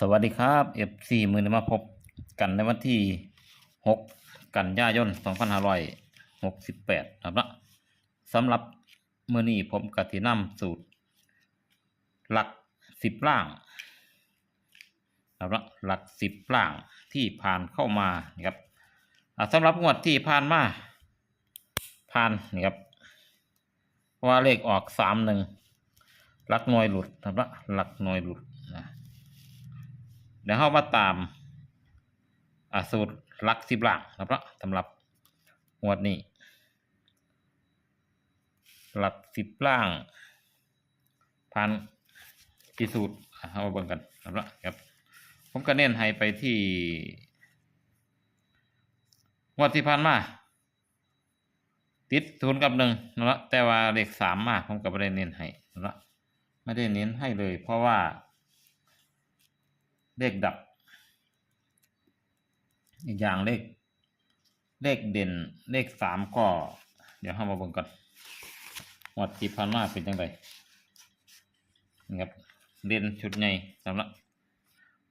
สวัสดีครับ F4 มือนมาพบกันในวันที่ 6 กันยายน 2568ครับนะสำหรับมือนี้ผมกตินำสูตร หลักสิบล่างครับนะหลักสิบล่างที่ผ่านเข้ามานะครับสำหรับงวดที่ผ่านมาผ่านนี่ครับว่าเลขออกสามหนึ่งหลักหน่วยหลุดครับนะหลักหน่วยหลุด เดี๋ยวเรามาตามอ่าสูตรลักสิบหลังนะครับเนาะสำหรับงวดนี้ หลักสิบล่างผ่านกี่สูตรอะเอามาเบิ่งกันนะครับเนาะครับผมก็เน้นให้ไปที่งวดที่ผ่านมาติดศูนย์กับหนึ่งนะครับแต่ว่าเลขสามมาผมก็ไม่ได้เน้นให้นะครับไม่ได้เน้นให้เลย เพราะว่า เลขดับ อีกอย่างเลข เลขเด่นเลขสามก็ เดี๋ยวเข้ามาเบิ่งกันวัดที่พันมาเป็นยังไงนี่ครับเด่นชุดใหญ่สำหรับ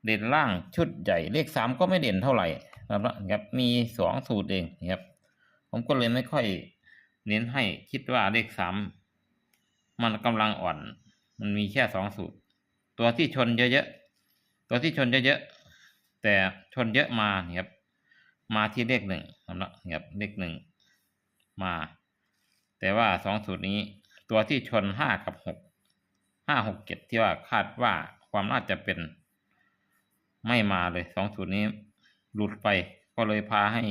เด่นล่างชุดใหญ่เลขสามก็ไม่เด่นเท่าไหร่สำหรับครับมีสองสูตรเองนะครับ ผมก็เลยไม่ค่อยเน้นให้คิดว่าเลขสามมันกำลังอ่อน มันมีแค่สองสูตร ตัวที่ชนเยอะๆ ตัวที่ชนเยอะๆแต่ชนเยอะมาเนี่ยครับมาที่เลขหนึ่งนะครับเนี่ยครับเลขหนึ่งมา แต่ว่าสองสูตรนี้ ตัวที่ชนห้ากับหกห้าหกเจ็ดที่ว่าคาดว่าความน่าจะเป็นไม่มาเลยสองสูตรนี้หลุดไปก็เลยพาให้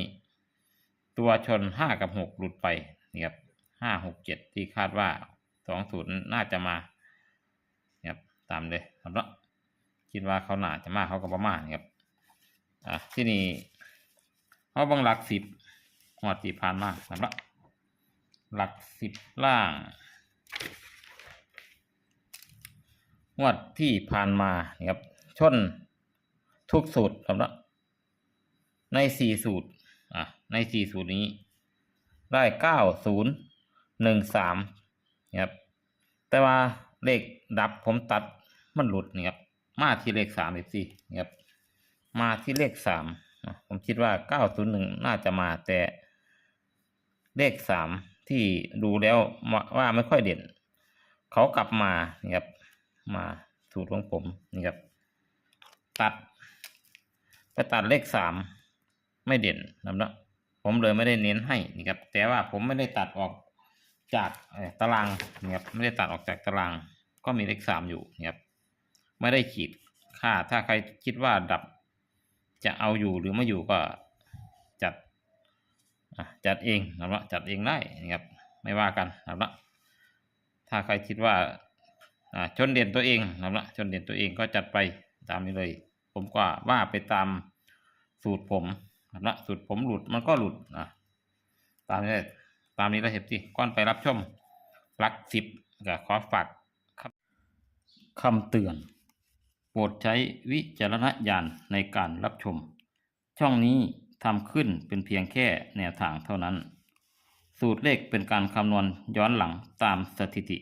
ตัวชนห้ากับหกหลุดไปนี่ครับห้าหกเจ็ดที่คาดว่าสองสูตรน่าจะมานี่ครับตามเลยสำหรับ คิดว่าเขาหนาจะมากเขาก็ประมาณนี้ครับอะที่นี่เขาบังหลักสิบหัวดที่ผ่านมาสำหรับหลักสิบล่างงวดที่ผ่านมาครับชนทุกสูตรสำหรับในสี่สูตรอะในสี่สูตรนี้ ได้เก้าศูนย์หนึ่งสามครับแต่ว่าเลขดับผมตัดมันหลุดนี่ครับ มาที่เลขสามอีกสิครับ มาที่เลขสามผมคิดว่าเก้าศูนย์หนึ่งน่าจะมาแต่เลขสามที่ดูแล้วว่าไม่ค่อยเด่น เขากลับมานะครับมาสูตรของผมนี่ครับ ตัดไปตัดเลขสามไม่เด่นนะครับผมเลยไม่ได้เน้นให้นี่ครับ แต่ว่าผมไม่ได้ตัดออกจากตารางนี่ครับไม่ได้ตัดออกจากตาราง ก็มีเลขสามอยู่นี่ครับ ไม่ได้ขีดค่า ถ้าใครคิดว่าดับจะเอาอยู่หรือไม่อยู่ก็จัดจัดเองนะครับจัดเองได้นะครับไม่ว่ากันนะครับถ้าใครคิดว่าอ่าชนเด่นตัวเองนะครับชนเด่นตัวเองก็จัดไปตามนี้เลย ผมก็ว่าไปตามสูตรผมนะครับสูตรผมหลุดมันก็หลุดนะตามนี้ตามนี้แล้วเห็นสิก่อนไปรับชมรักสิบก็ขอฝากคำเตือน โปรดใช้วิจารณญาณในการรับชม ช่องนี้ทำขึ้นเป็นเพียงแค่แนวทางเท่านั้น สูตรเลขเป็นการคำนวณย้อนหลังตามสถิติ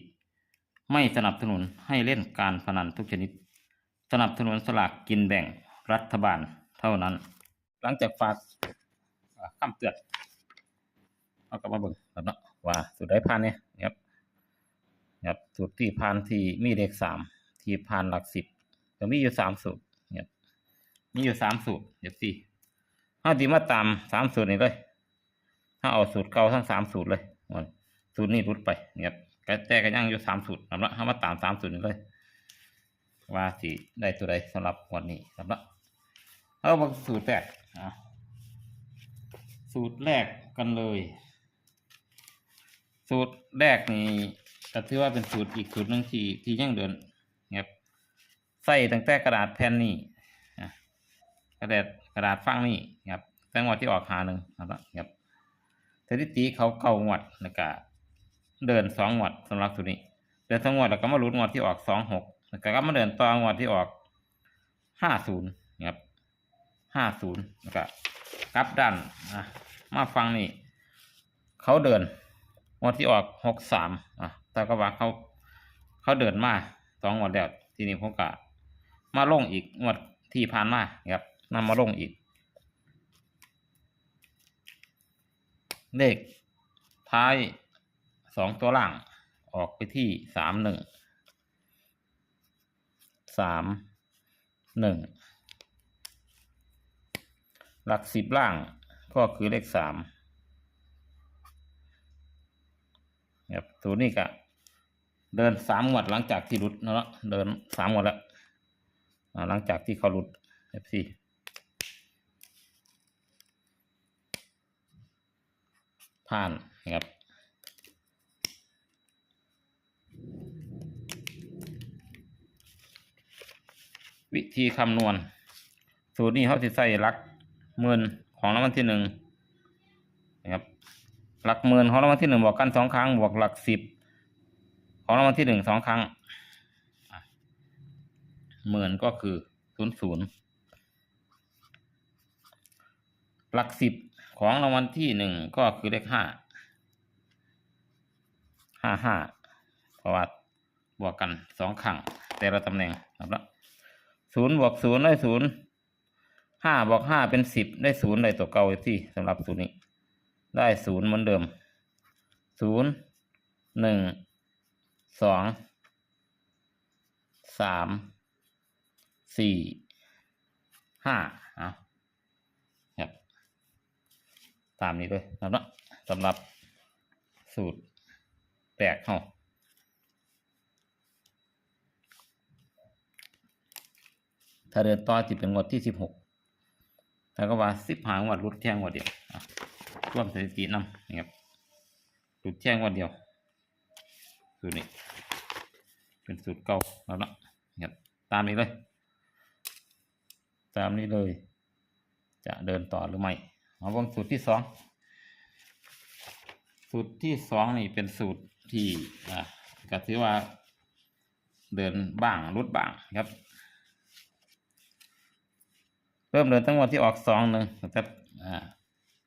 ไม่สนับสนุนให้เล่นการพนันทุกชนิด สนับสนุนสลากกินแบ่งรัฐบาลเท่านั้น หลังจากฝากอ่าคำเตือนเอากลับมาเบิ่งครับนะว่าสูตรได้ผ่านเนี่ยครับครับสูตรที่ผ่านที่มีเลขสามที่ผ่านหลักสิบ ก็มีอยู่สามสูตรนะครับมีอยู่สามสูตรเดี๋ยวสิห้าดีมาตามสามสูตรนี้เลย ถ้าเอาสูตรเก่าทั้งสามสูตรเลยมันสูตรนี้รุดไปนะครับก็แต่ก็ยังอยู่สามสูตรสำหรับถ้ามาตามสามสูตรนี้เลย ว่าสิได้ตัวใดสำหรับวันนี้สำหรับเอามาสูตรแรกอะสูตรแรกกันเลย สูตรแรกนี่ก็ถือว่าเป็นสูตรอีกสูตรหนึ่งที่ที่ยังเดินน ใส่ตั้งแต่กระดาษแผ่นนี่กระดาษกระดาษฟังนี่ครับตั้งวดที่ออกหาหนึ่งครับสถิติเขาเก่างวดแล้วก็เดินสองงวดสำหรับสูตรนี้ เดินสองงวดแล้วก็มาลุ้นงวดที่ออกสองหกแล้วก็มาเดินต่องวดที่ออกห้าศูนย์ครับห้าศูนย์แล้วก็กลับด้านอะมาฟังนี่เขาเดินงวดที่ออกหกสามอะแต่ก็ว่าเขาเขาเดินมาสองงวดแล้วทีนี้ผมก็ มาลงอีกงวดที่ผ่านมาครับนำมาลงอีก เลขท้ายสองตัวล่างออกไปที่สามหนึ่งสามหนึ่งหลักสิบล่างก็คือเลขสามครับตัวนี้ก็เดินสามงวดหลังจากที่หลุดเนาะเดินสามงวดแล้ว หลังจากที่เขาหลุดเอฟซีผ่านนะครับวิธีคำนวณ สูตรนี้เขาจะใส่หลักหมื่นของรางวัลที่หนึ่งนะครับหลักหมื่นของรางวัลที่หนึ่งบวกกันสองครั้งบวกหลักสิบของรางวัลที่หนึ่งสองครั้ง หมื่นก็คือศูนย์ศูนย์หลักสิบของรางวัลที่หนึ่งก็คือเลขห้าห้าห้าเพราะว่าบวกกันสองครั้งแต่ละตำแหน่งนะครับศูนย์บวกศูนย์ได้ศูนย์ห้าบวกห้าเป็นสิบได้ศูนย์ได้ตัวเก่าที่สำหรับศูนย์นี้ ได้ศูนย์เหมือนเดิมศูนย์หนึ่งสองสาม สี่ห้าเอาครับตามนี้เลยนะครับสำหรับสูตรแตกเข้าถ้าเดินต่อที่เป็นงวดที่สิบหกแล้วก็ว่าสิบหางวดรุดแท่งงวดเดียวร่วมสถิตินำนะครับรุดแท่งงวดเดียว สูตรนี้ เป็นสูตรเก่าแล้วเนาะนะครับตามนี้เลย ตามนี้เลย จะเดินต่อหรือไม่เอาวงสูตรที่สองสูตรที่สองนี่เป็นสูตรที่อ่าก็ถือว่า เดินบ้างรุดบ้างครับ เริ่มเดินตั้งวันที่ออกสองหนึ่งนะครับอ่า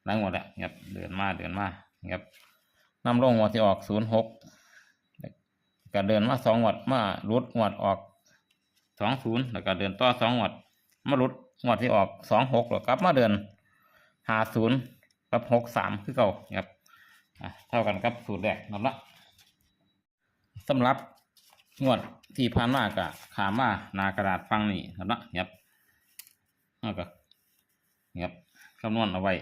ล้างหมดแล้วครับเดินมาเดินมาครับนำลงวันที่ออกศูนย์หกก็เดินมาสองวัดมารุดงวดออกสองศูนย์แล้วก็เดินต่อสองวัด มารุดงวดที่ออกสองหกแล้วกลับมาเดินหาศูนย์กับหกสามคือเก่าครับเท่ากันกับสูตรแรกนั่นละสำหรับงวดที่ผ่านมากะขามานากระดาษฟังนี่นั่นละครับแล้วก็นี่ครับคำนวณเอาไว้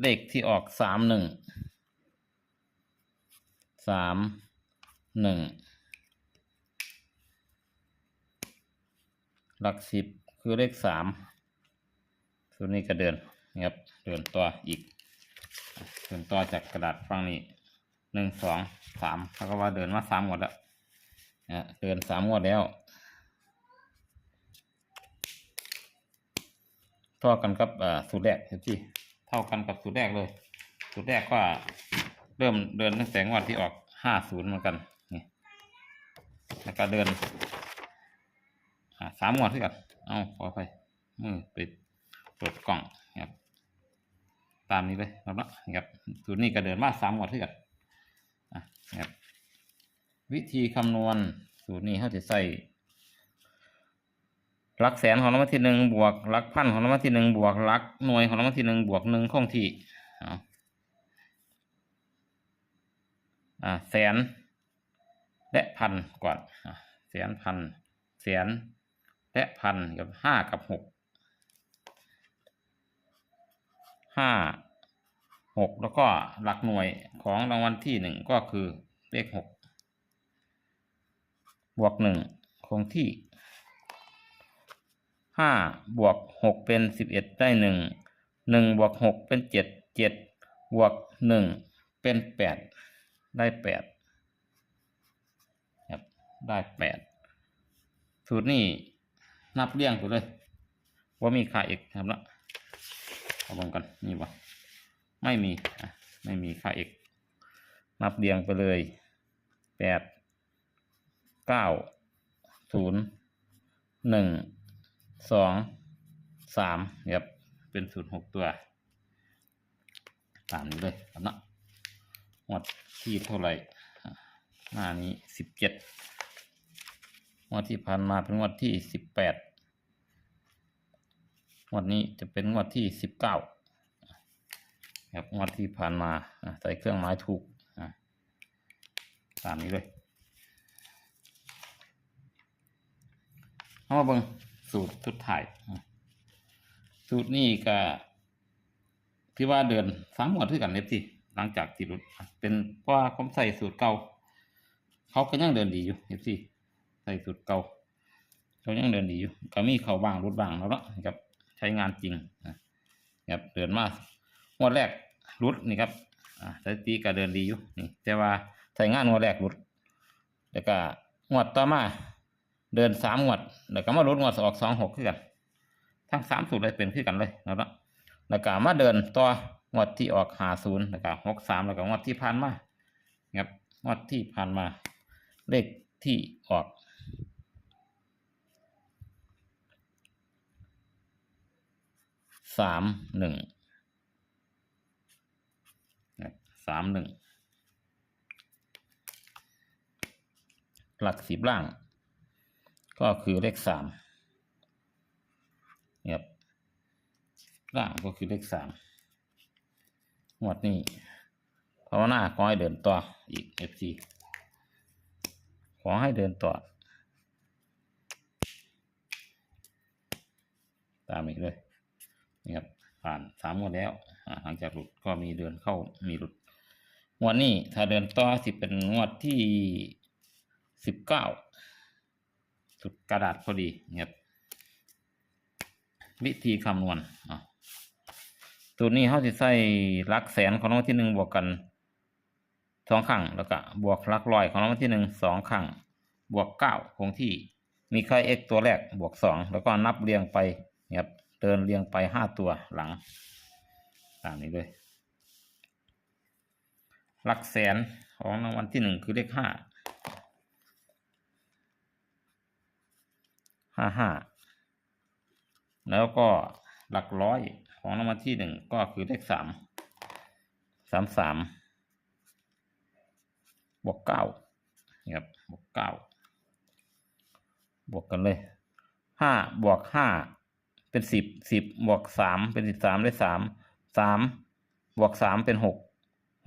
เลขที่ออกสามหนึ่งสามหนึ่ง หลักสิบคือเลขสามส่วนนี้ก็เดินนะครับ เดินตัวอีก เดินตัวจากกระดาษฝั่งนี้หนึ่งสองสามเขาก็ว่าเดินมาสามหมดแล้วนะเดินสามหมดแล้วเท่ากันกับสูตรแรกเห็นที่เท่ากันกับสูตรแรกเลย สูตรแรกก็เริ่มเดินตั้งแต่งวดที่ออกห้าศูนย์เหมือนกันนี่แล้วก็เดิน สามงวดที่กันเอาขอไปมือปิดเปิดกล่องครับ ตามนี้เลยครับนะครับสูตรนี้ก็เดินมาสามงวดที่กันอะครับวิธีคำนวณสูตรนี้เขาจะใส่หลักแสนของรางวัลที่หนึ่งบวกหลักพันของรางวัลที่หนึ่งบวกหลักหน่วยของรางวัลที่หนึ่งบวกหนึ่งคงที่อาอ่าแสนและพันก่อนอะแสนพันแสน และพันกับห้ากับหกห้าหกแล้วก็หลักหน่วยของรางวัลที่หนึ่งก็คือเลขหกบวกหนึ่งคงที่ห้าบวกหกเป็นสิบเอ็ดได้หนึ่งหนึ่งบวกหกเป็นเจ็ดเจ็ดบวกหนึ่งเป็นแปดได้แปดครับได้แปดสูตรนี้ นับเรียงไปเลย ว่ามีค่าเอกครับละเอาลงกันนี่วะไม่มีไม่มีค่าเอกนับเรียงไปเลยแปดเก้าศูนย์หนึ่งสองสามครับเป็นสูตรหกตัวตามนี้เลยครับนะงวดที่เท่าไหร่หน้านี้สิบเจ็ดงวดที่ผ่านมาเป็นงวดที่สิบแปด งวดนี้จะเป็นงวดที่สิบเก้าครับงวดที่ผ่านมาใส่เครื่องหมายถูกตามนี้เลยเอามาเบิ่งสูตรสุดท้ายสูตรนี้ก็ที่ว่าเดือนสามงวดด้วยกันเล็บสิหลังจากที่รุดเป็นเพราะว่าผมใส่สูตรเก่าเขาก็ยังเดินดีอยู่เล็บสิใส่สูตรเก่าเขายังเดินดีอยู่ก็มีเขาบ้างรุดบ้างแล้วเนาะนะครับ ใช้งานจริงนะครับเดินมางวดแรกรุดนี่ครับสถิติก็เดินดีอยู่นี่แต่ว่าใช้งานงวดแรกรุด แล้วก็งวดต่อมาเดินสามงวด แล้วก็มารุดงวดออกสองหกขึ้นกัน ทั้งสามสูตรเลยเป็นขึ้นกันเลยแล้วเนาะแล้วก็มาเดินต่องวดที่ออกหาศูนย์แล้วก็หกสามแล้วก็งวดที่ผ่านมาครับงวดที่ผ่านมา เลขที่ออก สามหนึ่งสามหนึ่งหลักสิบล่าง ก็คือเลขสามเนี่ยล่างก็คือเลขสามหมวดนี้ภาวนาขอให้เดินต่ออีกเอฟซีขอให้เดินต่อ ตามอีกเลย นี่ครับผ่านสามงวดแล้วหลังจากหลุดก็มีเดือนเข้ามีหลุดงวดนี้ถ้าเดินต่อสิเป็นงวดที่สิบเก้าสุดกระดาษพอดีนะครับวิธีคำนวณตัวนี้เขาจะใส่หลักแสนของรางที่หนึ่งบวกกันสองครั้งแล้วก็บวกลักร้อยของรางที่หนึ่งสองครั้งบวกเก้าคงที่มีค่า x ตัวแรกบวกสองแล้วก็นับเรียงไป เดินเรียงไปห้าตัวหลังตามนี้เลยหลักแสนของรางวัลที่หนึ่งคือเลขห้าห้าห้าแล้วก็หลักร้อยของรางวัลที่หนึ่งก็คือเลขสามสามสามบวกเก้าครับบวกเก้าบวกกันเลยห้าบวกห้า เป็นสิบสิบบวกสามเป็นสิบสามได้สามสามบวกสามเป็นหก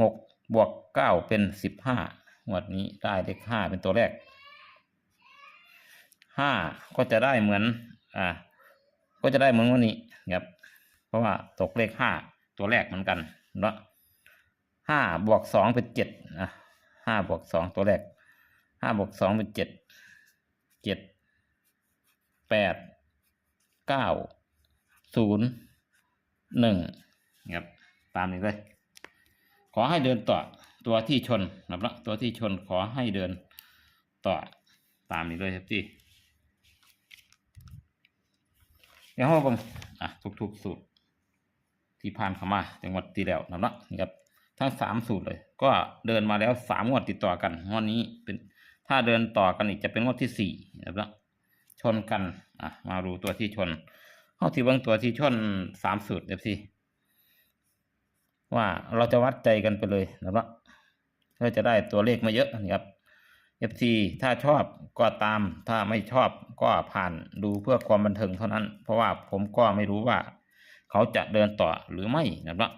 หกบวกเก้าเป็นสิบห้างวดนี้ได้เลขห้าเป็นตัวแรกห้าก็จะได้เหมือน อ่า ก็จะได้เหมือนวันนี้ครับ เพราะว่าตกเลขห้าตัวแรกเหมือนกันเนาะห้าบวกสองเป็นเจ็ดอะห้าบวกสองตัวแรกห้าบวกสองเป็นเจ็ดเจ็ดแปด เก้าศูนย์หนึ่งครับตามนี้เลย ขอให้เดินต่อตัวที่ชนนะครับตัวที่ชนขอให้เดินต่อตามนี้เลยครับที่เดี๋ยวเราบังอะทุกๆสูตรที่ผ่านเข้ามาจังหวัดที่แล้วนะครับนะครับทั้งสามสูตรเลย ก็เดินมาแล้วสามงวดติดต่อกันงวดนี้เป็นถ้าเดินต่อกันอีกจะเป็นงวดที่สี่นะครับ ชนกัน อะ มาดูตัวที่ชนเอาที่เบิ้งตัวที่ชนสามสูตรเดี๋ยวสิว่าเราจะวัดใจกันไปเลยนะครับเพื่อจะได้ตัวเลขมาเยอะนะครับ FC ถ้าชอบก็ตาม ถ้าไม่ชอบก็ผ่านดูเพื่อความบันเทิงเท่านั้น เพราะว่าผมก็ไม่รู้ว่า เขาจะเดินต่อหรือไม่นะครับ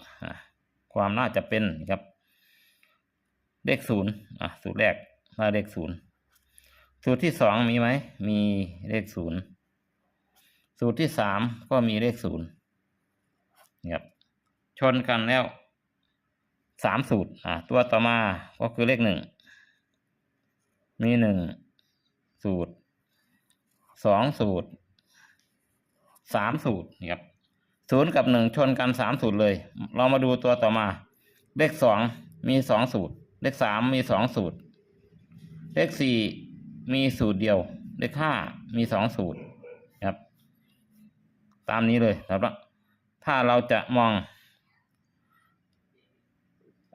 ความน่าจะเป็นนะครับ เลขศูนย์อะสูตรแรกมาเลขศูนย์ สูตรที่สองมีไหม มีเลขศูนย์สูตรที่สามก็มีเลขศูนย์ครับชนกันแล้วสามสูตร อ่า ตัวต่อมาก็คือเลขหนึ่ง มีหนึ่งสูตร สองสูตร สามสูตรครับ ศูนย์กับหนึ่งชนกันสามสูตรเลย เรามาดูตัวต่อมา เลขสองมีสองสูตร เลขสามมีสองสูตร เลขสี่ มีสูตรเดียวเลขห้ามีสองสูตรครับ ตามนี้เลยครับ ถ้าเราจะมอง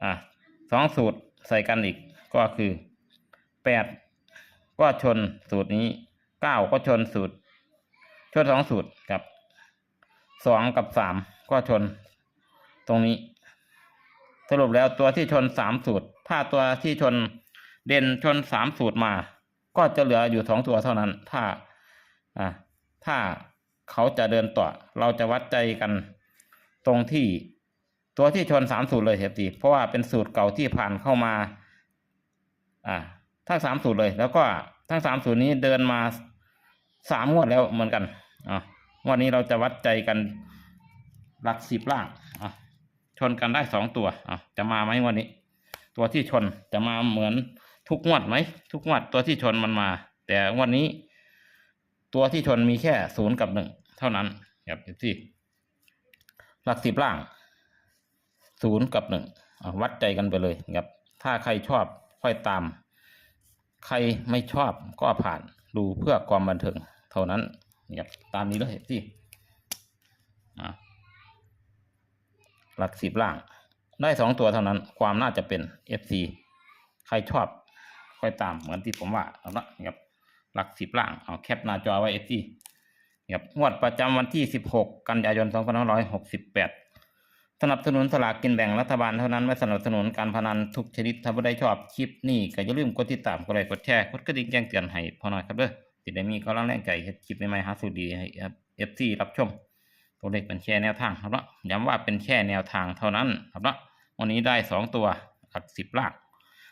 อะสองสูตรใส่กันอีกก็คือแปดก็ชนสูตรนี้เก้าก็ชนสูตร ชนสองสูตรครับสองกับสามก็ชนตรงนี้ สรุปแล้วตัวที่ชนสามสูตร ถ้าตัวที่ชนเด่นชนสามสูตรมา ก็จะเหลืออยู่สองตัวเท่านั้น ถ้าอ่าถ้าเขาจะเดินต่อ เราจะวัดใจกันตรงที่ตัวที่ชนสามสูตรเลยเอฟซีเพราะว่าเป็นสูตรเก่าที่ผ่านเข้ามา อ่าทั้งสามสูตรเลย แล้วก็ทั้งสามสูตรนี้เดินมาสามงวดแล้วเหมือนกันอ่าวดนี้เราจะวัดใจกันหลักสิบล่างอะชนกันได้สองตัวอะจะมาไหมวันนี้ ตัวที่ชนจะมาเหมือน ทุกงวดไหมทุกงวดตัวที่ชนมันมา แต่งวดนี้ ตัวที่ชนมีแค่ศูนย์กับหนึ่งเท่านั้นครับที่หลักสิบล่างศูนย์กับหนึ่งวัดใจกันไปเลยครับ ถ้าใครชอบค่อยตาม ใครไม่ชอบก็ผ่านดูเพื่อความบันเทิงเท่านั้นครับตามนี้เลยที่หลักสิบล่าง ได้สองตัวเท่านั้น ความน่าจะเป็น FC ใครชอบ ค่อยตามเหมือนที่ผมว่าเอาละครับหลักสิบล่างเอาแคปหน้าจอไว้ FC ครับงวดประจำวันที่16กันยายน2568สนับสนุนสลากกินแบ่งรัฐบาลเท่านั้นไม่สนับสนุนการพนันทุกชนิดถ้าผู้ใดชอบคลิปนี้ก็อย่าลืมกดติดตามกดไลค์กดแชร์กดกระดิ่งแจ้งเตือนให้พอหน่อยครับเด้อจะได้มีกำลังแรงใจเฮ็ดคลิปใหม่ๆหาสูตรดีให้เอฟซีรับชม ตัวเลขเป็นแค่แนวทางครับเนาะย้ำว่าเป็นแค่แนวทางเท่านั้นครับเนาะวันนี้ได้สองตัวหลักสิบล่าง